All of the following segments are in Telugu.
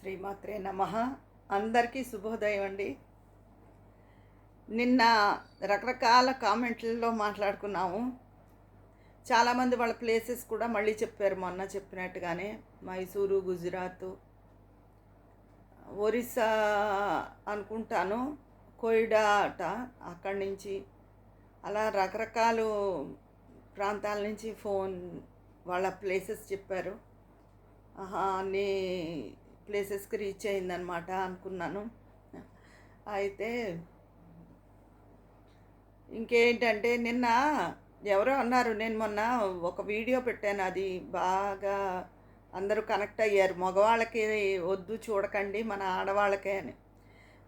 శ్రీమాత్రే నమ. అందరికీ శుభోదయం అండి. నిన్న రకరకాల కామెంట్లలో మాట్లాడుకున్నాము. చాలామంది వాళ్ళ ప్లేసెస్ కూడా మళ్ళీ చెప్పారు మొన్న చెప్పినట్టుగానే. మైసూరు గుజరాత్ ఒరిస్సా అనుకుంటాను. కొయిడా అట అక్కడి నుంచి. అలా రకరకాల ప్రాంతాల నుంచి ఫోన్ వాళ్ళ ప్లేసెస్ చెప్పారు. అన్ని ప్లేసెస్కి రీచ్ అయిందనమాట అనుకున్నాను. అయితే ఇంకేంటంటే నిన్న ఎవరో అన్నారు నేను మొన్న ఒక వీడియో పెట్టాను అది బాగా అందరూ కనెక్ట్ అయ్యారు మగవాళ్ళకి వద్దు చూడకండి మన ఆడవాళ్ళకే అని.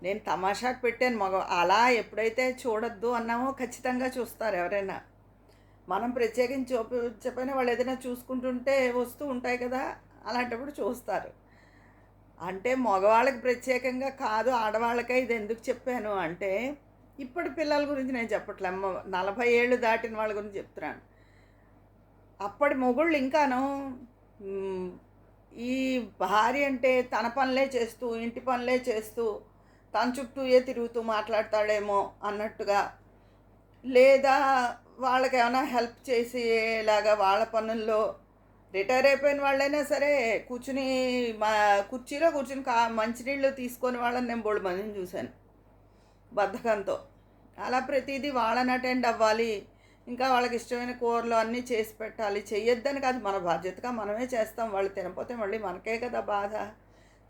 నేను తమాషాకు పెట్టాను మగ అలా ఎప్పుడైతే చూడొద్దు అన్నామో ఖచ్చితంగా చూస్తారు ఎవరైనా. మనం ప్రత్యేకించి చూపించకపోయినా వాళ్ళు ఏదైనా చూసుకుంటుంటే వస్తూ ఉంటాయి కదా అలాంటప్పుడు చూస్తారు. అంటే మగవాళ్ళకి ప్రత్యేకంగా కాదు ఆడవాళ్ళకే ఇది ఎందుకు చెప్పాను అంటే ఇప్పటి పిల్లల గురించి నేను చెప్పట్లే. అమ్మ నలభై ఏళ్ళు దాటిన వాళ్ళ గురించి చెప్తున్నాను. అప్పటి మొగుళ్ళు ఇంకాను ఈ భార్య అంటే తన పనులే చేస్తూ ఇంటి పనులే చేస్తూ తన చుట్టూ ఏ తిరుగుతూ మాట్లాడతాడేమో అన్నట్టుగా లేదా వాళ్ళకి ఏమైనా హెల్ప్ చేసేలాగా వాళ్ళ పనుల్లో రిటైర్ అయిపోయిన వాళ్ళైనా సరే కూర్చుని మా కుర్చీలో కూర్చుని కా మంచినీళ్ళు తీసుకొని వాళ్ళని నేను బోడు మందిని చూశాను. బద్ధకంతో. అలా ప్రతిదీ వాళ్ళని అటెండ్ అవ్వాలి. ఇంకా వాళ్ళకి ఇష్టమైన కూరలు అన్నీ చేసి పెట్టాలి. చెయ్యొద్దని కాదు మన బాధ్యతగా మనమే చేస్తాం. వాళ్ళు తినపోతే మళ్ళీ మనకే కదా బాధ.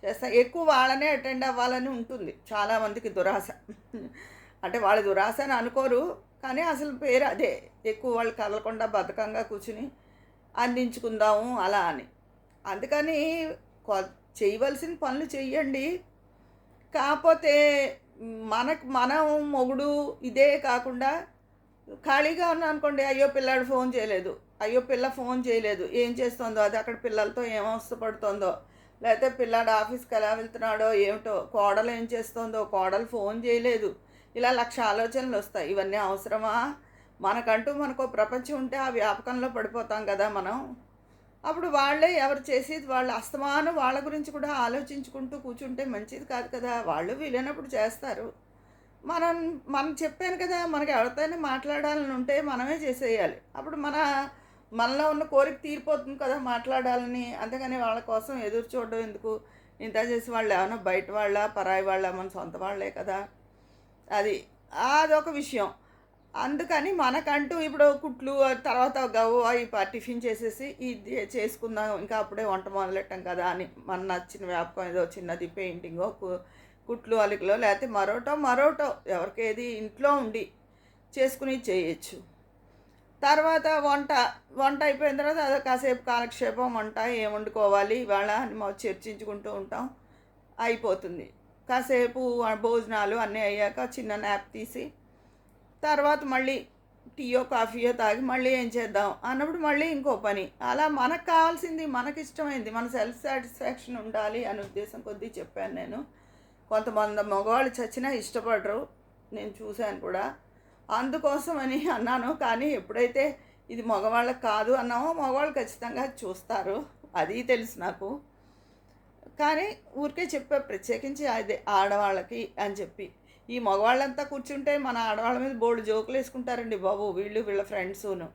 చేస్తాం ఎక్కువ వాళ్ళనే అటెండ్ అవ్వాలని ఉంటుంది. చాలామందికి దురాశ. అంటే వాళ్ళు దురాశ అని అనుకోరు. కానీ అసలు పేరు అదే. ఎక్కువ వాళ్ళు కదలకుండా బద్ధకంగా కూర్చుని అందించుకుందాము అలా అని. అందుకని చేయవలసిన పనులు చెయ్యండి. కాకపోతే మనకు మనం మొగుడు ఇదే కాకుండా ఖాళీగా ఉన్నా అనుకోండి అయ్యో పిల్లాడు ఫోన్ చేయలేదు అయ్యో పిల్ల ఫోన్ చేయలేదు ఏం చేస్తుందో అది అక్కడ పిల్లలతో ఏం లేకపోతే పిల్లాడు ఆఫీస్కి ఎలా వెళ్తున్నాడో ఏమిటో కోడలు ఏం చేస్తుందో కోడలు ఫోన్ చేయలేదు ఇలా లక్ష ఆలోచనలు వస్తాయి. ఇవన్నీ అవసరమా? మనకంటూ మనకు ప్రపంచం ఉంటే ఆ వ్యాపకంలో పడిపోతాం కదా మనం. అప్పుడు వాళ్ళే ఎవరు చేసేది? వాళ్ళు అస్తమానం వాళ్ళ గురించి కూడా ఆలోచించుకుంటూ కూర్చుంటే మంచిది కాదు కదా. వాళ్ళు వీలైనప్పుడు చేస్తారు. మనం మనం చెప్పాను కదా మనకి ఎవరితోనే మాట్లాడాలని ఉంటే మనమే చేసేయాలి. అప్పుడు మన మనలో ఉన్న కోరిక తీరిపోతుంది కదా మాట్లాడాలని. అంతేగాని వాళ్ళ కోసం ఎదురు చూడడం ఎందుకు? ఇంత చేసి వాళ్ళు ఏమైనా బయట వాళ్ళ పరాయి వాళ్ళ మన సొంత వాళ్ళే కదా. అది అదొక విషయం. అందుకని మనకంటూ ఇప్పుడు కుట్లు తర్వాత గవ్వు అవి టిఫిన్ చేసేసి ఇది చేసుకుందాం ఇంకా అప్పుడే వంట మొదలెట్టాం కదా అని మన నచ్చిన వ్యాపకం ఏదో చిన్నది పెయింటింగో కు- కుట్లు అలికలో లేకపోతే మరోటో మరోటో ఎవరికి ఏది ఇంట్లో ఉండి చేసుకుని చేయొచ్చు. తర్వాత వంట వంట అయిపోయిన తర్వాత అదో కాసేపు కాలక్షేపం వంట ఏం వండుకోవాలి ఇవాళ అని మనం చర్చించుకుంటూ ఉంటాం అయిపోతుంది. కాసేపు భోజనాలు అన్నీ అయ్యాక చిన్న న్యాప్ తీసి తర్వాత మళ్ళీ టీయో కాఫీయో తాగి మళ్ళీ ఏం చేద్దాం? అన్నప్పుడు మళ్ళీ ఇంకో పని. అలా మనకు కావాల్సింది మనకి ఇష్టమైంది మన సెల్ఫ్ సాటిస్ఫాక్షన్ ఉండాలి అనే ఉద్దేశం కొద్దీ చెప్పాను నేను. కొంతమంది మగవాళ్ళు చచ్చినా ఇష్టపడరు. నేను చూశాను కూడా. అందుకోసమని అన్నాను. కానీ ఎప్పుడైతే ఇది మగవాళ్ళకి కాదు అన్నామో మగవాళ్ళు ఖచ్చితంగా చూస్తారు. అది తెలుసు నాకు. కానీ ఊరికే చెప్పా ప్రత్యేకించి అదే ఆడవాళ్ళకి అని చెప్పి. ఈ మగవాళ్ళంతా కూర్చుంటే మన ఆడవాళ్ళ మీద బోర్డు జోకులు వేసుకుంటారండి బాబు. వీళ్ళు వీళ్ళ ఫ్రెండ్సును.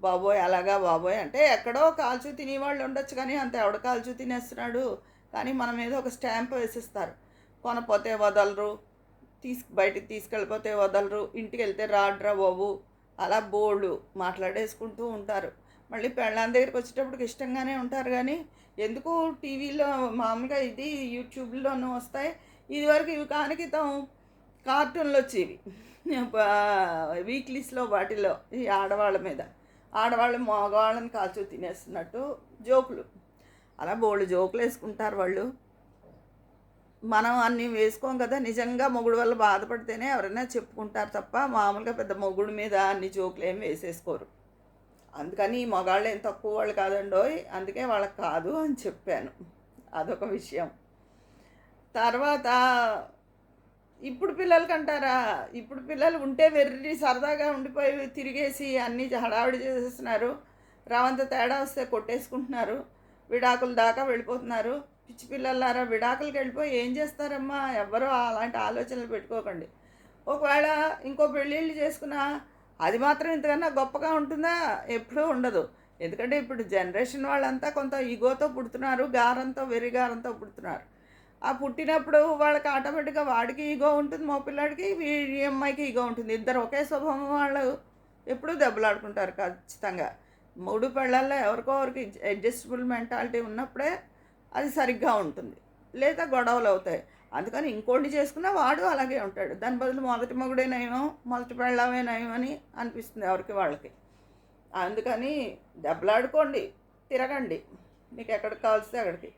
బాబోయ్ అలాగా బాబోయ్. అంటే ఎక్కడో కాల్చు తినేవాళ్ళు ఉండొచ్చు కానీ అంత ఎవడ కాల్చు తినేస్తున్నాడు? కానీ మన మీద ఒక స్టాంప్ వేసిస్తారు. కొనపోతే వదలరు తీసు బయటికి తీసుకెళ్ళిపోతే వదలరు ఇంటికి వెళ్తే రాడ్రా బాబు. అలా బోర్డు మాట్లాడేసుకుంటూ ఉంటారు. మళ్ళీ పెళ్ళాం దగ్గరికి వచ్చేటప్పటికి ఇష్టంగానే ఉంటారు కానీ ఎందుకు టీవీలో మామూలుగా ఇది యూట్యూబ్లోనూ వస్తాయి. ఇదివరకు ఇవి కానికితం కార్టూన్లు వచ్చేవి. వీక్లీస్లో వాటిలో ఈ ఆడవాళ్ళ మీద. ఆడవాళ్ళు మగవాళ్ళని కాల్చు తినేస్తున్నట్టు జోకులు. అలా బోళ్ళు జోకులు వేసుకుంటారు వాళ్ళు. మనం అన్నీ వేసుకోం కదా నిజంగా మొగుడు వల్ల బాధపడితేనే ఎవరైనా చెప్పుకుంటారు తప్ప మామూలుగా పెద్ద మొగుడు మీద అన్ని జోకులు ఏం వేసేసుకోరు. అందుకని ఈ మగాళ్ళు ఏం తక్కువ వాళ్ళు కాదండోయ్ అందుకే వాళ్ళకి కాదు అని చెప్పాను. అదొక విషయం. తర్వాత ఇప్పుడు పిల్లలకి అంటారా ఇప్పుడు పిల్లలు ఉంటే వెర్రి సరదాగా ఉండిపోయి తిరిగేసి అన్నీ హడావిడి చేసేస్తున్నారు. రవంత తేడా వస్తే కొట్టేసుకుంటున్నారు. విడాకుల దాకా వెళ్ళిపోతున్నారు. పిచ్చి పిల్లలారా విడాకులకి వెళ్ళిపోయి ఏం చేస్తారమ్మా? ఎవ్వరూ అలాంటి ఆలోచనలు పెట్టుకోకండి. ఒకవేళ ఇంకో పెళ్ళిళ్ళు చేసుకున్నా అది మాత్రం ఇంతకన్నా గొప్పగా ఉంటుందా? ఎప్పుడూ ఉండదు. ఎందుకంటే ఇప్పుడు జనరేషన్ వాళ్ళంతా కొంత ఈగోతో పుడుతున్నారు గారంతో వెరి గారంతో పుడుతున్నారు. ఆ పుట్టినప్పుడు వాళ్ళకి ఆటోమేటిక్గా వాడికి ఈగో ఉంటుంది మా పిల్లాడికి వీ- ఈ అమ్మాయికి ఈగో ఉంటుంది. ఇద్దరు ఒకే స్వభావం వాళ్ళు ఎప్పుడూ దెబ్బలాడుకుంటారు ఖచ్చితంగా. మూడు పెళ్ళల్లో ఎవరికో ఎవరికి అడ్జస్టబుల్ మెంటాలిటీ ఉన్నప్పుడే అది సరిగ్గా ఉంటుంది. లేదా గొడవలు అవుతాయి. అందుకని ఇంకోటి చేసుకున్నా వాడు అలాగే ఉంటాడు. దాని బదులు మొదటి మొగుడే నయం మొదటి పెళ్ళమే నయం అని అనిపిస్తుంది ఎవరికి వాళ్ళకి. అందుకని దెబ్బలాడుకోండి తిరగండి. మీకు ఎక్కడికి కావాల్సింది అక్కడికి.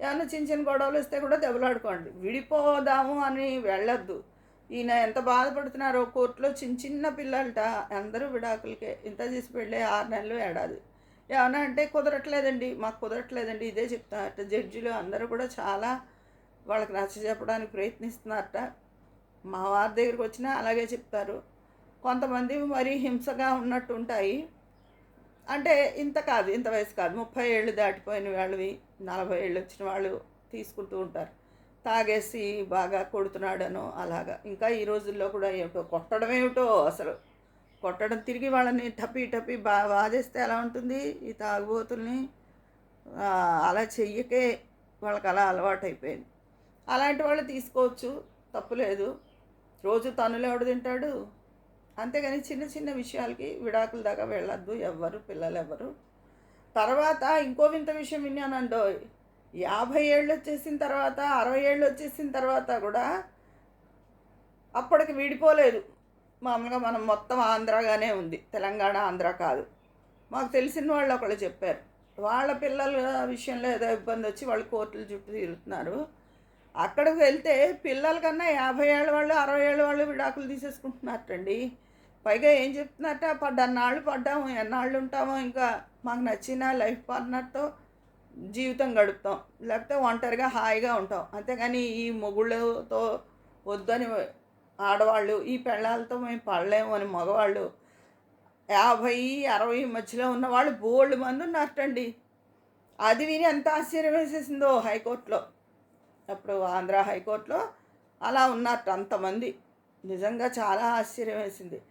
ఏమన్నా చిన్న చిన్న గొడవలు వస్తే కూడా దెబ్బలాడుకోండి విడిపోదాము అని వెళ్ళొద్దు. ఈయన ఎంత బాధపడుతున్నారో కోర్టులో చిన్న చిన్న పిల్లలట అందరూ విడాకులకే. ఇంత చేసి పెళ్ళే ఆరు నెలలు ఏడాది. ఏమన్నా అంటే కుదరట్లేదండి. మాకు కుదరట్లేదండి. ఇదే చెప్తారట జడ్జిలు అందరూ కూడా చాలా వాళ్ళకి నచ్చ చెప్పడానికి ప్రయత్నిస్తున్నారట. మా వారి దగ్గరికి వచ్చినా అలాగే చెప్తారు. కొంతమంది మరీ హింసగా ఉన్నట్టు ఉంటాయి అంటే ఇంత కాదు ఇంత వయసు కాదు. ముప్పై ఏళ్ళు దాటిపోయిన వాళ్ళవి నలభై ఏళ్ళు వచ్చిన వాళ్ళు తీసుకుంటూ ఉంటారు. తాగేసి బాగా కొడుతున్నాడనో అలాగా. ఇంకా ఈ రోజుల్లో కూడా ఏమిటో కొట్టడం ఏమిటో అసలు. కొట్టడం తిరిగి వాళ్ళని టపి టపి బా బాధేస్తే ఎలా ఉంటుంది? ఈ తాగుబోతుల్ని అలా చెయ్యకే వాళ్ళకి అలా అలవాటు అయిపోయింది అలాంటి వాళ్ళు తీసుకోవచ్చు తప్పులేదు. రోజు తనులు ఎవడు తింటాడు? అంతేగాని చిన్న చిన్న విషయాలకి విడాకుల దాకా వెళ్ళొద్దు ఎవ్వరు పిల్లలు ఎవ్వరు తర్వాత ఇంకో వింత విషయం విన్నానండో యాభై ఏళ్ళు వచ్చేసిన తర్వాత అరవై ఏళ్ళు వచ్చేసిన తర్వాత కూడా అప్పటికి విడిపోలేదు. మామూలుగా మనం మొత్తం ఆంధ్రగానే ఉంది తెలంగాణ ఆంధ్ర కాదు. మాకు తెలిసిన వాళ్ళు ఒకళ్ళు చెప్పారు వాళ్ళ పిల్లల విషయంలో ఏదో ఇబ్బంది వచ్చి వాళ్ళు కోర్టుల చుట్టూ తిరుగుతున్నారు. అక్కడికి వెళ్తే పిల్లల కన్నా యాభై ఏళ్ళ వాళ్ళు అరవై ఏళ్ళ వాళ్ళు విడాకులు తీసేసుకుంటున్నారటండి. పైగా ఏం చెప్తున్నట్ట పడ్డన్నాళ్ళు పడ్డాము ఎన్నాళ్ళు ఉంటామో ఇంకా మాకు నచ్చిన లైఫ్ పార్ట్నర్తో జీవితం గడుపుతాం. లేకపోతే ఒంటరిగా హాయిగా ఉంటాం. అంతేగాని ఈ మొగుళ్ళతో వద్దని ఆడవాళ్ళు ఈ పెళ్ళాలతో మేము పడలేము అని మగవాళ్ళు యాభై అరవై మధ్యలో ఉన్నవాళ్ళు బోల్డ్ మంది ఉన్నారటండి. అది విని ఎంత ఆశ్చర్యం వేసేసిందో హైకోర్టులో. అప్పుడు ఆంధ్ర హైకోర్టులో అలా ఉన్నారట అంతమంది. నిజంగా చాలా ఆశ్చర్యం వేసింది.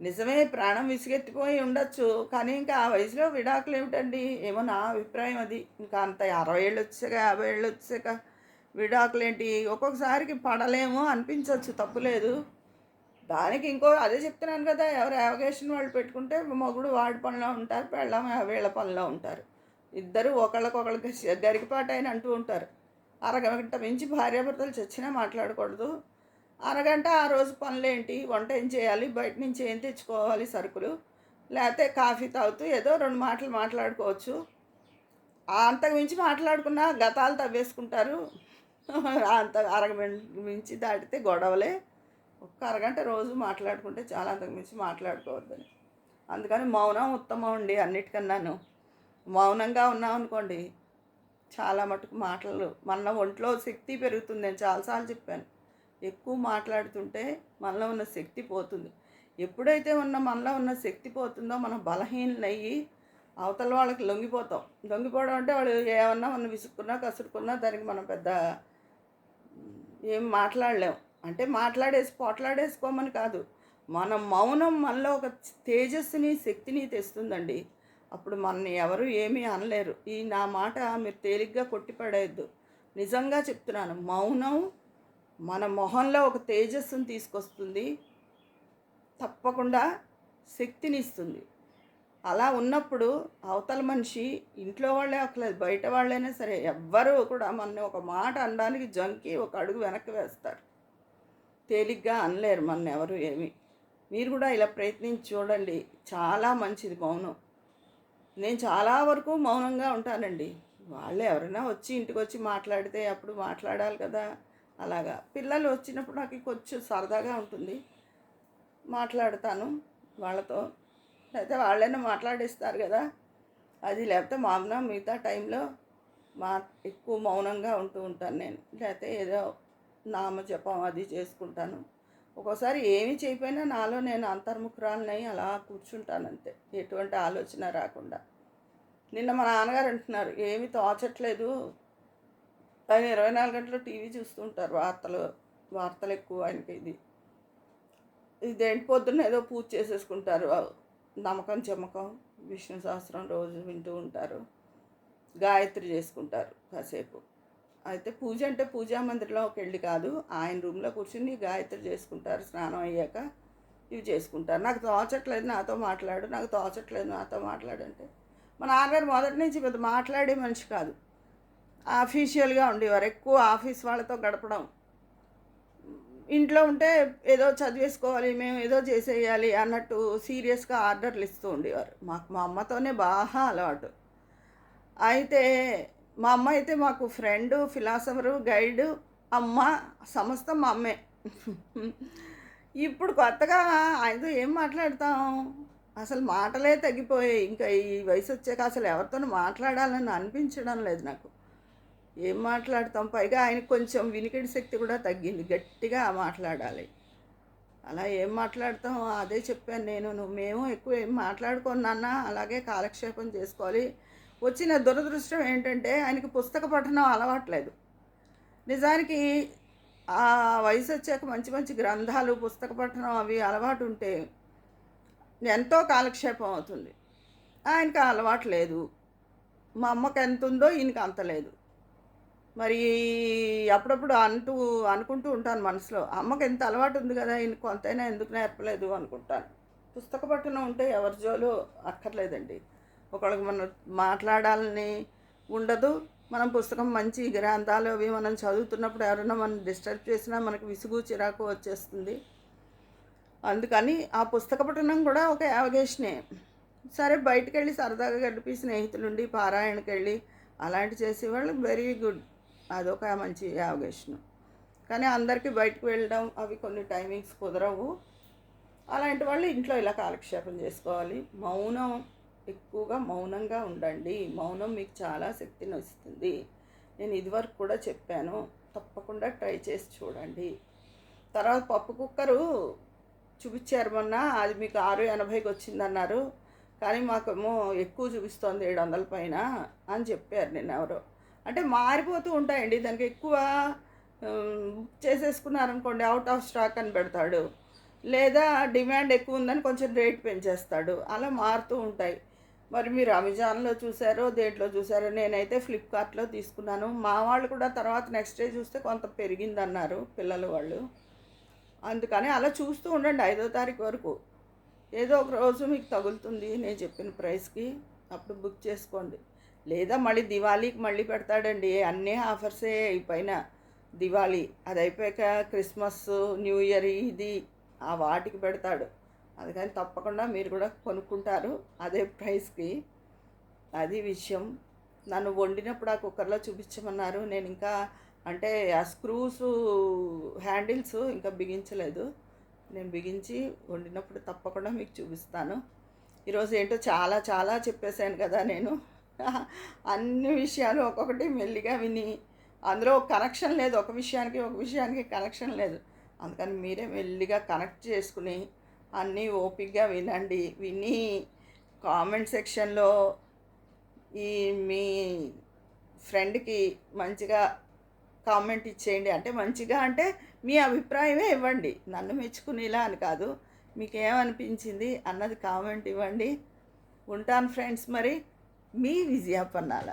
నిజమే ప్రాణం విసిగెత్తిపోయి ఉండొచ్చు. కానీ ఇంకా ఆ వయసులో విడాకులు ఏమిటండి? ఏమో నా అభిప్రాయం అది. ఇంకా అంత అరవై ఏళ్ళు వచ్చాక యాభై ఏళ్ళు వచ్చాక విడాకులు ఏంటి ఒక్కొక్కసారికి పడలేము అనిపించవచ్చు తప్పులేదు దానికి ఇంకో అదే చెప్తున్నాను కదా ఎవరు యావగేషన్ వాళ్ళు పెట్టుకుంటే మొగుడు వాడి పనిలో ఉంటారు పెళ్ళం వీళ్ళ పనిలో ఉంటారు. ఇద్దరు ఒకళ్ళకొకళ్ళకి గరికపాటు అయిన అంటూ ఉంటారు. అరగంట మించి భార్యాభర్తలు చచ్చినా మాట్లాడకూడదు. అరగంట ఆ రోజు పనులేంటి? వంట ఏం చేయాలి? బయట నుంచి ఏం తెచ్చుకోవాలి సరుకులు? లేకపోతే కాఫీ తాగుతూ ఏదో రెండు మాటలు మాట్లాడుకోవచ్చు. ఆ అంతకు మించి మాట్లాడుకున్నా గతాలు తవ్వేసుకుంటారు. అంత అరగంట మించి దాటితే గొడవలే. ఒక్క అరగంట రోజు మాట్లాడుకుంటే చాలా అంతకు మించి మాట్లాడుకోవద్దని. అందుకని మౌనం ఉత్తమం అండి అన్నిటికన్నాను మౌనంగా ఉన్నాం అనుకోండి చాలా మటుకు మాటలు మన ఒంట్లో శక్తి పెరుగుతుంది నేను చాలాసార్లు చెప్పాను. ఎక్కువ మాట్లాడుతుంటే మనలో ఉన్న శక్తి పోతుంది. ఎప్పుడైతే ఉన్న మనలో ఉన్న శక్తి పోతుందో మనం బలహీనలయ్యి అవతల వాళ్ళకి లొంగిపోతాం. లొంగిపోవడం అంటే వాళ్ళు ఏమన్నా మనం విసుక్కున్నా కసురుకున్నా దానికి మనం పెద్ద ఏం మాట్లాడలేం. అంటే మాట్లాడేసి పోట్లాడేసుకోమని కాదు. మన మౌనం మనలో ఒక తేజస్సుని శక్తిని తెస్తుందండి. అప్పుడు మనని ఎవరు ఏమీ అనలేరు. ఈ నా మాట మీరు తేలిగ్గా కొట్టిపడేయద్దు. నిజంగా చెప్తున్నాను మౌనం మన మొహంలో ఒక తేజస్సును తీసుకొస్తుంది. తప్పకుండా శక్తిని ఇస్తుంది అలా ఉన్నప్పుడు అవతల మనిషి ఇంట్లో వాళ్ళే ఒకలేదు బయట వాళ్ళైనా సరే ఎవ్వరూ కూడా మనని ఒక మాట అనడానికి జంకి ఒక అడుగు వెనక్కి వేస్తారు. తేలిగ్గా అనలేరు మన ఎవరు ఏమి. మీరు కూడా ఇలా ప్రయత్నించి చూడండి. చాలా మంచిది మౌనం. నేను చాలా వరకు మౌనంగా ఉంటానండి. వాళ్ళు ఎవరైనా వచ్చి ఇంటికి వచ్చి మాట్లాడితే అప్పుడు మాట్లాడాలి కదా. అలాగా. పిల్లలు వచ్చినప్పుడు నాకు కొంచెం సరదాగా ఉంటుంది. మాట్లాడతాను వాళ్ళతో. లేకపోతే వాళ్ళైనా మాట్లాడిస్తారు కదా. అది లేకపోతే మామూలుగా మిగతా టైంలో మా ఎక్కువ మౌనంగా ఉంటూ ఉంటాను నేను. లేకపోతే ఏదో నామ జపం అది చేసుకుంటాను. ఒక్కోసారి ఏమి చేయకపోయినా నాలో నేను అంతర్ముఖురాలనై అలా కూర్చుంటాను అంతే. ఎటువంటి ఆలోచన రాకుండా. నిన్న మా నాన్నగారు అంటున్నారు ఏమి తోచట్లేదు ఆయన ఇరవై నాలుగు గంటలు టీవీ చూస్తూ ఉంటారు వార్తలు వార్తలు ఎక్కువ ఆయనకి ఇది. ఇదేంటి పొద్దున్న ఏదో పూజ చేసేసుకుంటారు నమ్మకం చెమ్మకం విష్ణు సహస్రం రోజు వింటూ ఉంటారు గాయత్రి చేసుకుంటారు కాసేపు. అయితే పూజ అంటే పూజా మందిరంలోకి వెళ్ళి కాదు ఆయన రూమ్లో కూర్చుని గాయత్రి చేసుకుంటారు స్నానం అయ్యాక ఇవి చేసుకుంటారు. నాకు తోచట్లేదు నాతో మాట్లాడు నాకు తోచట్లేదు నాతో మాట్లాడు అంటే మా నాన్నగారు మొదటి నుంచి పెద్ద మాట్లాడే మనిషి కాదు. ఆఫీషియల్గా ఉండేవారు. ఎక్కువ ఆఫీస్ వాళ్ళతో గడపడం. ఇంట్లో ఉంటే ఏదో చదివేసుకోవాలి మేము ఏదో చేసేయాలి అన్నట్టు సీరియస్గా ఆర్డర్లు ఇస్తూ ఉండేవారు. మాకు మా అమ్మతోనే బాగా అలవాటు. అయితే మా అమ్మ అయితే మాకు ఫ్రెండ్ ఫిలాసఫరు గైడ్ అమ్మ సమస్తం మా అమ్మే. ఇప్పుడు కొత్తగా ఆయనతో ఏం మాట్లాడతాం? అసలు మాటలే తగ్గిపోయాయి. ఇంకా ఈ వయసు వచ్చాక అసలు ఎవరితోనూ మాట్లాడాలని అనిపించడం లేదు నాకు. ఏం మాట్లాడతాం? పైగా ఆయనకు కొంచెం వినికిడి శక్తి కూడా తగ్గింది. గట్టిగా మాట్లాడాలి. అలా ఏం మాట్లాడతాం? అదే చెప్పాను నేను. నువ్వు మేము ఎక్కువ ఏం మాట్లాడుకున్నా అలాగే కాలక్షేపం చేసుకోవాలి. వచ్చిన దురదృష్టం ఏంటంటే ఆయనకి పుస్తక పఠనం అలవాట్లేదు. నిజానికి ఆ వయసు వచ్చాక మంచి మంచి గ్రంథాలు పుస్తక పఠనం అవి అలవాటు ఉంటే ఎంతో కాలక్షేపం అవుతుంది. ఆయనకి అలవాటు లేదు. మా అమ్మకి ఎంత ఉందో ఈయనకి అంత లేదు. మరి అప్పుడప్పుడు అంటూ అనుకుంటూ ఉంటాను మనసులో అమ్మకి ఎంత అలవాటు ఉంది కదా ఈయన కొంతైనా ఎందుకు నేర్పలేదు? అనుకుంటాను. పుస్తక పట్టణం ఉంటే ఎవరి జోలు అక్కర్లేదండి. ఒకళ్ళకి మనం మాట్లాడాలని ఉండదు. మనం పుస్తకం మంచి గ్రంథాలు అవి మనం చదువుతున్నప్పుడు ఎవరైనా మనం డిస్టర్బ్ చేసినా మనకు విసుగు చిరాకు వచ్చేస్తుంది. అందుకని ఆ పుస్తక పఠనం కూడా ఒక యావగేషనే. సరే బయటికి వెళ్ళి సరదాగా గడిపి స్నేహితులుండి పారాయణకి వెళ్ళి అలాంటి చేసేవాళ్ళు వెరీ గుడ్. అదొక మంచి యావగేషన్. కానీ అందరికీ బయటకు వెళ్ళడం అవి కొన్ని టైమింగ్స్ కుదరవు. అలాంటి వాళ్ళు ఇంట్లో ఇలా కాలక్షేపం చేసుకోవాలి. మౌనం ఎక్కువగా మౌనంగా ఉండండి. మౌనం మీకు చాలా శక్తిని వస్తుంది నేను ఇదివరకు కూడా చెప్పాను. తప్పకుండా ట్రై చేసి చూడండి. తర్వాత పప్పు కుక్కరు చూపించారు మొన్న. అది మీకు ఆరు ఎనభైకి వచ్చిందన్నారు. కానీ మాకేమో ఎక్కువ చూపిస్తోంది ఏడు వందల పైన అని చెప్పారు నేను ఎవరో. అంటే మారిపోతూ ఉంటాయండి. దానికి ఎక్కువ బుక్ చేసేసుకున్నారనుకోండి అవుట్ ఆఫ్ స్టాక్ అని పెడతాడు. లేదా డిమాండ్ ఎక్కువ ఉందని కొంచెం రేట్ పెంచేస్తాడు. అలా మారుతూ ఉంటాయి. మరి మీరు అమెజాన్లో చూసారో దేంట్లో చూసారో నేనైతే ఫ్లిప్కార్ట్లో తీసుకున్నాను. మా వాళ్ళు కూడా తర్వాత నెక్స్ట్ డే చూస్తే కొంత పెరిగిందన్నారు పిల్లలు వాళ్ళు. అందుకని అలా చూస్తూ ఉండండి ఐదో తారీఖు వరకు. ఏదో ఒక రోజు మీకు తగులుతుంది నేను చెప్పిన ప్రైస్కి అప్పుడు బుక్ చేసుకోండి. లేదా మళ్ళీ దివాళీకి మళ్ళీ పెడతాడండి. అన్నీ ఆఫర్సే పైన దివాళీ. అది అయిపోయాక క్రిస్మస్ న్యూ ఇయర్ ఇది ఆ వాటికి పెడతాడు. అందుకని తప్పకుండా మీరు కూడా కొనుక్కుంటారు అదే ప్రైస్కి. అది విషయం. నన్ను వండినప్పుడు ఆ కుక్కర్లో చూపించమన్నారు. నేను ఇంకా అంటే ఆ స్క్రూస్ హ్యాండిల్స్ ఇంకా బిగించలేదు. నేను బిగించి వండినప్పుడు తప్పకుండా మీకు చూపిస్తాను. ఈరోజు ఏంటో చాలా చాలా చెప్పేశాను కదా నేను. అన్ని విషయాలు ఒక్కొక్కటి మెల్లిగా విని అందులో కనెక్షన్ లేదు ఒక విషయానికి ఒక విషయానికి కనెక్షన్ లేదు. అందుకని మీరే మెల్లిగా కనెక్ట్ చేసుకుని అన్నీ ఓపిక్గా వినండి. విని కామెంట్ సెక్షన్లో ఈ మీ ఫ్రెండ్కి మంచిగా కామెంట్ ఇచ్చేయండి. అంటే మంచిగా అంటే మీ అభిప్రాయమే ఇవ్వండి. నన్ను మెచ్చుకునేలా అని కాదు. మీకేమనిపించింది అన్నది కామెంట్ ఇవ్వండి. ఉంటాను ఫ్రెండ్స్ మరి. மீ விஜயா பண்ணால.